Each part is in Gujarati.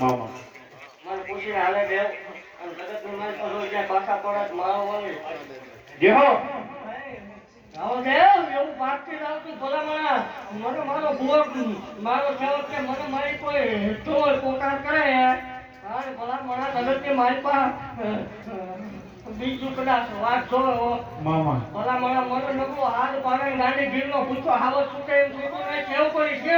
મામા મને પૂછીને હાલે દેવ અને જગતની માલ તો રોજ જ્યાં પાછા પડે મારો વળી જેહો આવો દેવ એવું પાકતી આવતી ભલામણા મને મારો મારો કે મને મારી કોઈ ચોર પોકાર કરે અરે ભલામણા કે મારી પા બીજું કદાચ વાત જોવે મામા. ભલામણા મને નકરો હાથ પાડે ગાડી ગીરનો પૂછો હાવત છૂટે એમ છૂટું કેવું કરી છે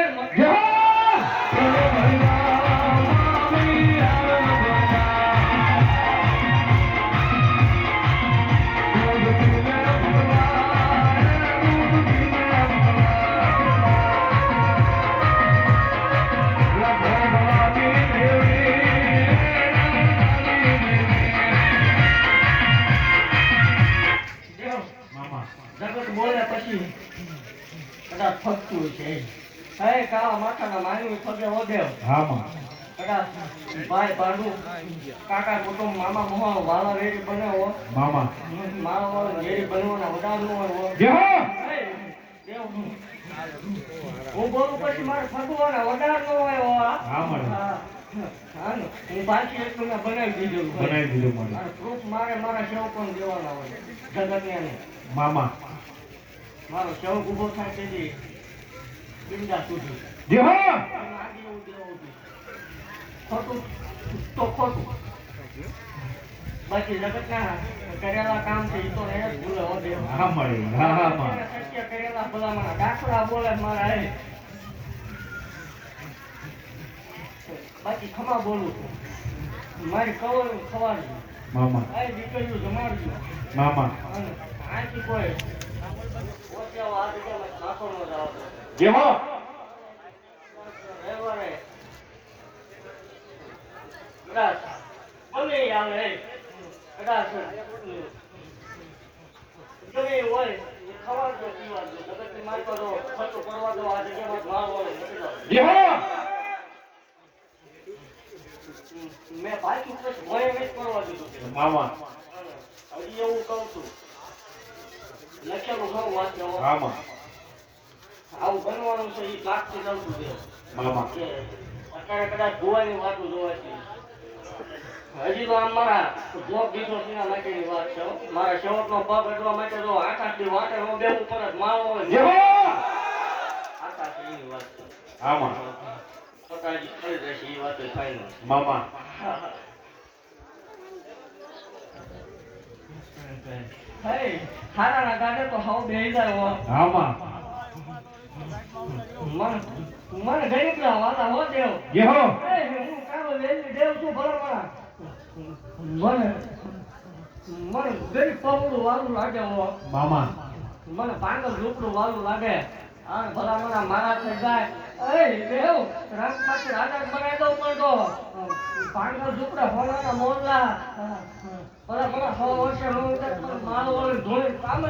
કદાચ ફગતું છે હે કાળા માથાના માનવી પગે ઓદેવ હા કદાચ ભાઈ ભાડુ કાકા કુટુંબ મામા મોહા વાલા રેડી બનાવો. મામા. મારા વાળા રેડી બનવાના વધારનું હોય. જેહો દેવ હું. બોલું પછી મારે ફગવાના વધાર નો હોય હો. હા, મળે. મેં બનાવી બનાવી દીધું મને અને મારે મારા સેવકોને દેવાના હોય જગતને મામા. મારો સેવક ઊભો થાય તેથી બિંદા સુધી. ખોટું તો ખોટું. બાકી જગતના કરેલા કામ છે તો એને ભૂલે હો હા મળે હા હા માં સત્ય કરેલા ભલામણા દાખલા બોલે મારા એ બાકી ખમા બોલું છું. મારી કવર ખવાડજો. મામા. આ દીકરીઓ જમાડજો. મામા. આથી કોઈ જાવ મેં પછી કરવા દીધું. મામા. એવું કહું છું. લખેલું ઘણું વાંચજો હા આવું બનવાનું છે એ લાગતી નતું દેવ અત્યારે કદાચ ગોવાની વાતો જોવાતી હજી તો આમ મારા બ્લોક દીધો તેના માટેની વાત છે. મારા સેવકનો પગ અડવા માટે જો આકાશની વાટે હું બેવું મારો હોય. આકાશની વાત છે. હા માં. પોતાજી થઈ રહેશે એ વાત થાય મામા. હે હારાના ગાડે તો હાવ બેહી જાય હો હા માં મને મને લાગે મને પાંગલ રૂપડું વાલું લાગે આ ભલા મને મારા થઈ જાય એ દેવ રામ પાછી રાજા બનાવી દઉં પણ તો પાંગલ ઝૂપડા હોનાના મોરલા મને સો વર્ષે હું માલ વળી ધોઈ કામ